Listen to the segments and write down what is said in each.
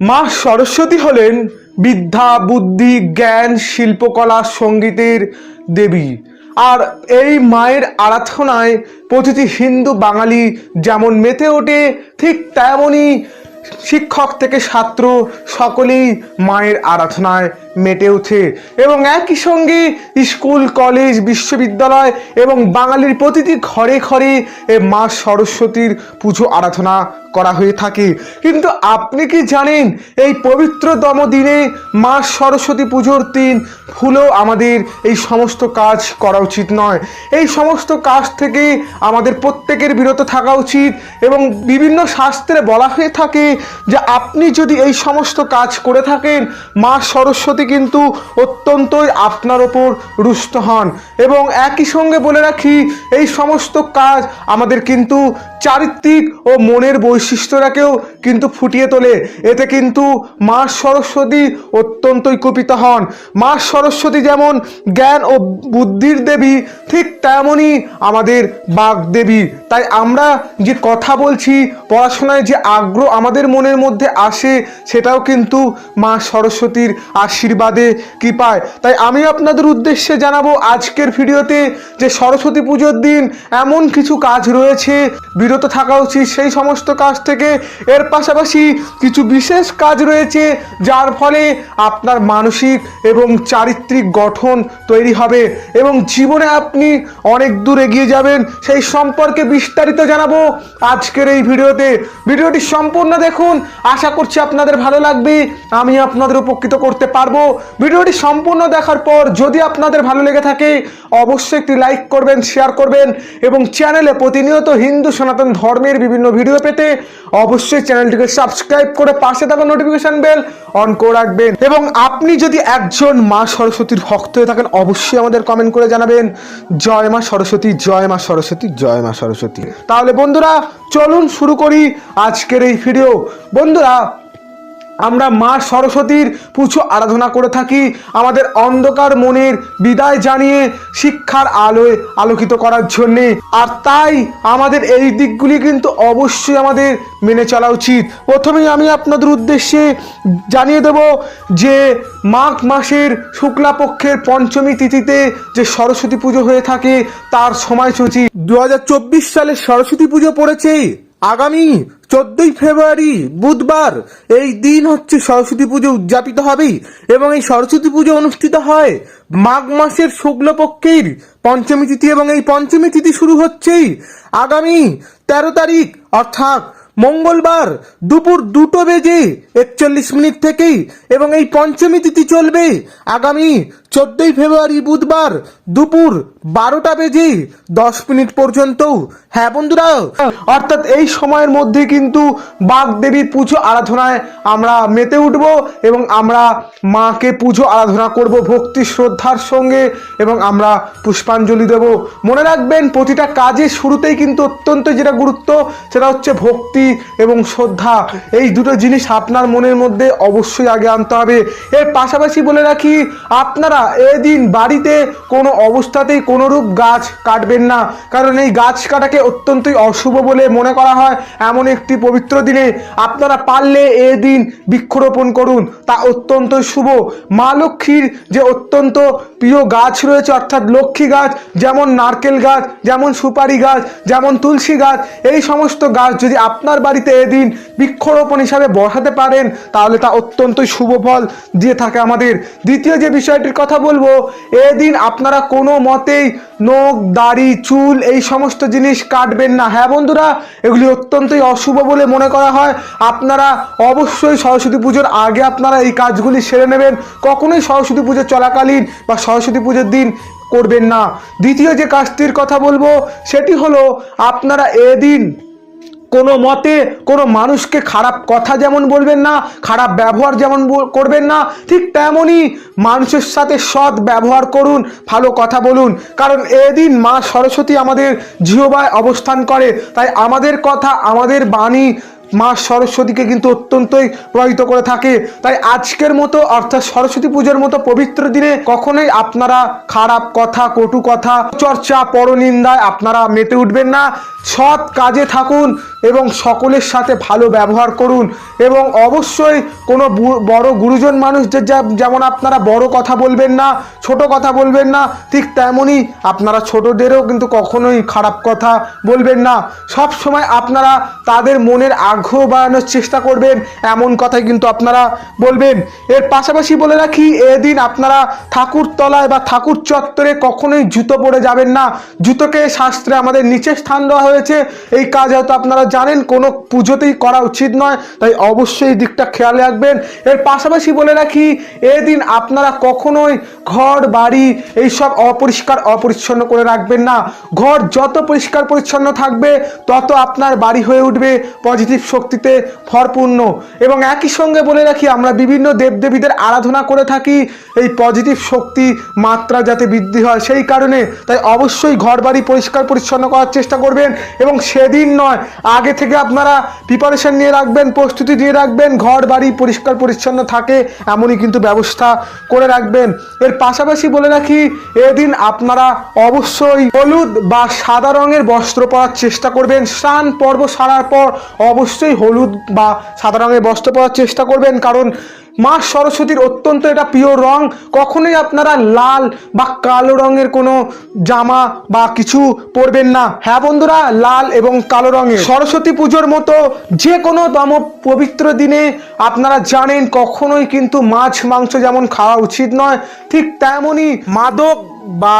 মা সরস্বতী হলেন বিদ্যা, বুদ্ধি, জ্ঞান, শিল্পকলা, সঙ্গীতের দেবী। আর এই মায়ের আরাধনায় প্রতিটি হিন্দু বাঙালি যেমন মেতে ওঠে, ঠিক তেমনই শিক্ষক থেকে ছাত্র সকলেই মায়ের আরাধনায় মেতে ওঠে এবং একই সঙ্গে স্কুল, কলেজ, বিশ্ববিদ্যালয় এবং বাঙালির প্রতিটি ঘরে ঘরে মা সরস্বতীর পুজো আরাধনা করা হয়ে থাকে। কিন্তু আপনি কি জানেন, এই পবিত্রতম দিনে মা সরস্বতী পুজোর দিন ভুলেও আমাদের এই সমস্ত কাজ করা উচিত নয়। এই সমস্ত কাজ থেকে আমাদের প্রত্যেকের বিরত থাকা উচিত এবং বিভিন্ন শাস্ত্রে বলা হয়ে থাকে যে, আপনি যদি এই সমস্ত কাজ করে থাকেন, মা সরস্বতী কিন্তু অত্যন্তই আপনার ওপর রুষ্ট হন। এবং একই সঙ্গে বলে রাখি, এই সমস্ত কাজ আমাদের কিন্তু চারিত্রিক ও মনের বৈশিষ্ট্যটাকেও কিন্তু ফুটিয়ে তোলে। এতে কিন্তু মা সরস্বতী অত্যন্তই কুপিত হন। মা সরস্বতী যেমন জ্ঞান ও বুদ্ধির দেবী, ঠিক তেমনই আমাদের বাগদেবী তাই আমরা যে কথা বলছি, পড়াশোনায় যে আগ্রহ আমাদের মনের মধ্যে আসে, সেটাও কিন্তু মা সরস্বতীর আশীর্বাদে কৃপায় তাই আমি আপনাদের উদ্দেশ্যে জানাব আজকের ভিডিওতে যে সরস্বতী পুজোর দিন এমন কিছু কাজ রয়েছে, বিরত থাকা উচিত সেই সমস্ত কাজ থেকে। এর পাশাপাশি কিছু বিশেষ কাজ রয়েছে, যার ফলে আপনার মানসিক এবং চারিত্রিক গঠন তৈরি হবে এবং জীবনে আপনি অনেক দূর এগিয়ে যাবেন। সেই সম্পর্কে বিস্তারিত জানাব আজকের এই ভিডিওতে। ভিডিওটি সম্পূর্ণ দেখুন। আশা করছি আপনাদের ভালো লাগবে। আমি আপনাদের উপকৃত করতে পারব। ভিডিওটি সম্পূর্ণ দেখার পর যদি আপনাদের ভালো লেগে থাকে, অবশ্যই একটি লাইক করবেন, শেয়ার করবেন এবং চ্যানেলে প্রতিনিয়ত হিন্দু সনাতন ধর্মের বিভিন্ন ভিডিও পেতে অবশ্যই চ্যানেলটিকে সাবস্ক্রাইব করে পাশে থাকা নোটিফিকেশন বেল অন করে রাখবেন। এবং আপনি যদি একজন মা সরস্বতীর ভক্ত হয়ে থাকেন, অবশ্যই আমাদের কমেন্ট করে জানাবেন, জয় মা সরস্বতী, জয় মা সরস্বতী, জয় মা সরস্বতী। তাহলে বন্ধুরা, চলুন শুরু করি আজকের এই ভিডিও বন্ধুরা আমরা মা সরস্বতীর পুজো আরাধনা করে থাকি। আমাদের অন্ধকার মনের বিদায় জানিয়ে শিক্ষার আলোয় আলোকিত করার জন্যে। আর তাই আমাদের এই দিকগুলি কিন্তু অবশ্যই আমাদের মেনে চলা উচিত। প্রথমেই আমি আপনাদের উদ্দেশ্যে জানিয়ে দেব যে মাঘ মাসের শুক্লাপক্ষের পঞ্চমী তিথিতে যে সরস্বতী পুজো হয়ে থাকে, তার সময়সূচি। দু হাজার চব্বিশ সালে সরস্বতী পুজো পড়েছে। আগামী চোদ্দই ফেব্রুয়ারি, বুধবার, এই দিন হচ্ছে সরস্বতী পুজো উদযাপিত হবেই এবং এই সরস্বতী পুজো অনুষ্ঠিত হয় মাঘ মাসের শুক্লপক্ষের পঞ্চমী তিথি এবং এই পঞ্চমী তিথি শুরু হচ্ছেই আগামী তেরো তারিখ, অর্থাৎ মঙ্গলবার দুপুর দুটো বেজে একচল্লিশ মিনিট থেকেই এবং এই পঞ্চমী তিথি চলবে আগামী চোদ্দই ফেব্রুয়ারি বুধবার দুপুর বারোটা বেজে দশ মিনিট পর্যন্ত হ্যাঁ বন্ধুরা, অর্থাৎ এই সময়ের মধ্যে কিন্তু বাগদেবীর পুজো আরাধনায় আমরা মেতে উঠব এবং আমরা মাকে পুজো আরাধনা করব ভক্তি শ্রদ্ধার সঙ্গে এবং আমরা পুষ্পাঞ্জলি দেব। মনে রাখবেন, প্রতিটা কাজের শুরুতেই কিন্তু অত্যন্ত যেটা গুরুত্ব সেটা হচ্ছে ভক্তি এবং শ্রদ্ধা, এই দুটো জিনিস আপনার মনের মধ্যে অবশ্যই আগে আনতে হবে। এর পাশাপাশি বলে রাখি, আপনারা এদিন বাড়িতে কোনো অবস্থাতেই কোনোরূপ গাছ কাটবেন না। কারণ এই গাছ কাটাকে অত্যন্তই অশুভ বলে মনে করা হয় এমন একটি পবিত্র দিনে। আপনারা পারলে এদিন বৃক্ষরোপণ করুন, তা অত্যন্ত শুভ। মা লক্ষ্মীর যে অত্যন্ত প্রিয় গাছ রয়েছে, অর্থাৎ লক্ষ্মী গাছ, যেমন নারকেল গাছ, যেমন সুপারি গাছ, যেমন তুলসী গাছ, এই সমস্ত গাছ যদি আপনার বাড়িতে এদিন বৃক্ষরোপণ হিসাবে বসাতে পারেন, তাহলে তা অত্যন্তই শুভ ফল দিয়ে থাকে আমাদের। দ্বিতীয় যে বিষয়টির কথা বলব, এদিন আপনারা কোনো মতেই নখ, দাড়ি, চুল এই সমস্ত জিনিস কাটবেন না। হ্যাঁ বন্ধুরা, এগুলি অত্যন্তই অশুভ বলে মনে করা হয়। আপনারা অবশ্যই সরস্বতী পুজোর আগে আপনারা এই কাজগুলি সেরে নেবেন। কখনোই সরস্বতী পুজো চলাকালীন বা সরস্বতী পুজোর দিন করবেন না। দ্বিতীয় যে কাজটির কথা বলব, সেটি হলো আপনারা এদিন কোনো মতে কোনো মানুষকে খারাপ কথা যেমন বলবেন না, খারাপ ব্যবহার যেমন করবেন না, ঠিক তেমনই মানুষের সাথে সৎ ব্যবহার করুন, ভালো কথা বলুন। কারণ এদিন মা সরস্বতী আমাদের জিহবায় অবস্থান করে। তাই আমাদের কথা, আমাদের বাণী মা সরস্বতীকে কিন্তু অত্যন্তই প্রভাবিত করে থাকে। তাই আজকের মতো, অর্থাৎ সরস্বতী পুজোর মতো পবিত্র দিনে কখনোই আপনারা খারাপ কথা, কটু কথা, চর্চা, পরনিন্দায় আপনারা মেতে উঠবেন না। সৎ কাজে থাকুন এবং সকলের সাথে ভালো ব্যবহার করুন এবং অবশ্যই কোনো বড় গুরুজন মানুষদের যা- যেমন আপনারা বড় কথা বলবেন না, ছোট কথা বলবেন না, ঠিক তেমনই আপনারা ছোটদেরও কিন্তু কখনোই খারাপ কথা বলবেন না। সব সময় আপনারা তাদের মনের আগ্রহ বাড়ানোর চেষ্টা করবেন, এমন কথাই কিন্তু আপনারা বলবেন। এর পাশাপাশি বলে রাখি, এদিন আপনারা ঠাকুর তলায় বা ঠাকুর চত্বরে কখনোই জুতো পরে যাবেন না। জুতোকে শাস্ত্রে আমাদের নিচে স্থান দেওয়া হয়েছে। এই কাজ হয়তো আপনারা জানেন, কোনো পুজোতেই করা উচিত নয়, তাই অবশ্যই দিকটা খেয়াল রাখবেন। এর পাশাপাশি বলে রাখি, এদিন আপনারা কখনোই ঘর, বাড়ি এইসব অপরিষ্কার, অপরিচ্ছন্ন করে রাখবেন না। ঘর যত পরিষ্কার পরিচ্ছন্ন থাকবে, তত আপনার বাড়ি হয়ে উঠবে পজিটিভ শক্তিতে ভরপূর্ণ। এবং একই সঙ্গে বলে রাখি, আমরা বিভিন্ন দেবদেবীদের আরাধনা করে থাকি। এই পজিটিভ শক্তি মাত্রা যাতে বৃদ্ধি হয় সেই কারণে। তাই অবশ্যই ঘর বাড়ি পরিষ্কার পরিচ্ছন্ন করার চেষ্টা করবেন। এবং সেদিন নয়, আগে থেকে আপনারা প্রিপারেশন নিয়ে রাখবেন, প্রস্তুতি নিয়ে রাখবেন। ঘর বাড়ি পরিষ্কার পরিচ্ছন্ন থাকে, এমনই কিন্তু ব্যবস্থা করে রাখবেন। এর পাশাপাশি বলে রাখি, এদিন আপনারা অবশ্যই হলুদ বা সাদা রঙের বস্ত্র পরার চেষ্টা করবেন। স্নান পর্ব সারার পর অবশ্যই হলুদ বা সাদা রঙের বস্ত্র পরার চেষ্টা করবেন, কারণ মা সরস্বতীর অত্যন্ত এটা প্রিয় রং। কখনোই আপনারা লাল বা কালো রঙের কোনো জামা বা কিছু পরবেন না। হ্যাঁ বন্ধুরা, লাল এবং কালো রঙের। সরস্বতী পুজোর মতো যে কোনো দম পবিত্র দিনে আপনারা জানেন, কখনোই কিন্তু মাছ মাংস যেমন খাওয়া উচিত নয়, ঠিক তেমনই মাদক বা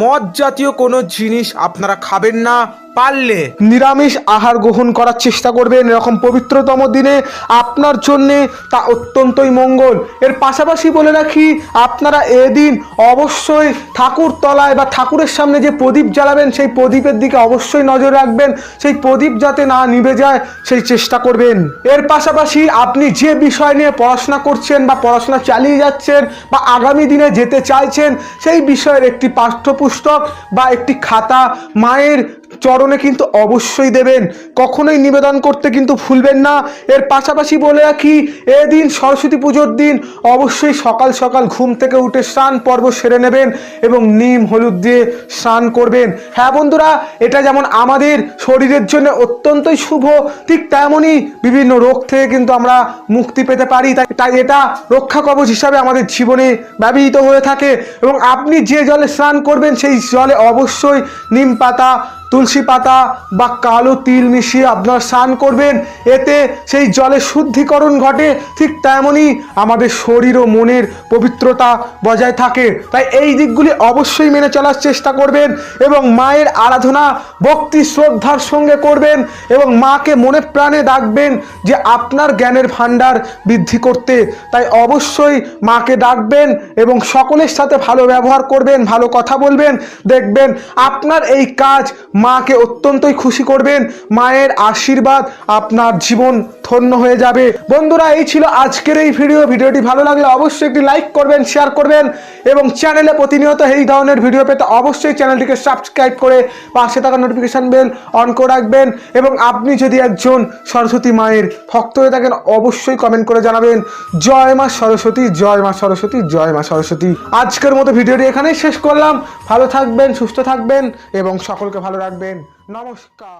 মদ জাতীয় কোনো জিনিস আপনারা খাবেন না। পারলে। নিরামিষ আহার গ্রহণ করার চেষ্টা করবেন। এরকম পবিত্রতম দিনে আপনার জন্যে তা অত্যন্তই মঙ্গল। এর পাশাপাশি বলে রাখি, আপনারা এদিন অবশ্যই ঠাকুর তলায় বা ঠাকুরের সামনে যে প্রদীপ জ্বালাবেন, সেই প্রদীপের দিকে অবশ্যই নজর রাখবেন। সেই প্রদীপ যাতে না নিভে যায়, সেই চেষ্টা করবেন। এর পাশাপাশি আপনি যে বিষয় নিয়ে পড়াশোনা করছেন বা পড়াশোনা চালিয়ে যাচ্ছেন বা আগামী দিনে যেতে চাইছেন, সেই বিষয়ের একটি পাঠ্যপুস্তক বা একটি খাতা মায়ের চরণে কিন্তু অবশ্যই দেবেন। কখনোই নিবেদন করতে কিন্তু ভুলবেন না। এর পাশাপাশি বলে রাখি, এদিন সরস্বতী পুজোর দিন অবশ্যই সকাল সকাল ঘুম থেকে উঠে স্নান পর্ব সেরে নেবেন এবং নিম, হলুদ দিয়ে স্নান করবেন। হ্যাঁ বন্ধুরা, এটা যেমন আমাদের শরীরের জন্য অত্যন্তই শুভ, ঠিক তেমনই বিভিন্ন রোগ থেকে কিন্তু আমরা মুক্তি পেতে পারি। তাই এটা রক্ষা কবচ হিসাবে আমাদের জীবনে ব্যবহৃত হয়ে থাকে। এবং আপনি যে জলে স্নান করবেন, সেই জলে অবশ্যই নিম পাতা তুলসী পাতা বা কালো তিল মিশিয়ে আপনার স্নান করবেন। এতে সেই জলে শুদ্ধিকরণ ঘটে, ঠিক তেমনই আমাদের শরীর ও মনের পবিত্রতা বজায় থাকে। তাই এই দিকগুলি অবশ্যই মেনে চলার চেষ্টা করবেন এবং মায়ের আরাধনা, ভক্তি, শ্রদ্ধার সঙ্গে করবেন এবং মাকে মনে প্রাণে ডাকবেন যে আপনার জ্ঞানের ভাণ্ডার বৃদ্ধি করতে। তাই অবশ্যই মাকে ডাকবেন এবং সকলের সাথে ভালো ব্যবহার করবেন, ভালো কথা বলবেন, দেখবেন আপনার এই কাজ মাকে অত্যন্তই খুশি করবেন। মায়ের আশীর্বাদ আপনার জীবন ধন্য হয়ে যাবে। বন্ধুরা, এই ছিল আজকের এই ভিডিও। ভিডিওটি ভালো লাগলে অবশ্যই একটি লাইক করবেন, শেয়ার করবেন এবং চ্যানেলে প্রতিনিয়ত এই ধরনের ভিডিও পেতে অবশ্যই চ্যানেলটিকে সাবস্ক্রাইব করে পাশে থাকা নোটিফিকেশন বেল অন করে রাখবেন এবং আপনি যদি একজন সরস্বতী মায়ের ভক্ত হয়ে থাকেন, অবশ্যই কমেন্ট করে জানাবেন, জয় মা সরস্বতী, জয় মা সরস্বতী, জয় মা সরস্বতী। আজকের মতো ভিডিওটি এখানেই শেষ করলাম। ভালো থাকবেন, সুস্থ থাকবেন এবং সকলকে ভালো রাখবেন। নমস্কার।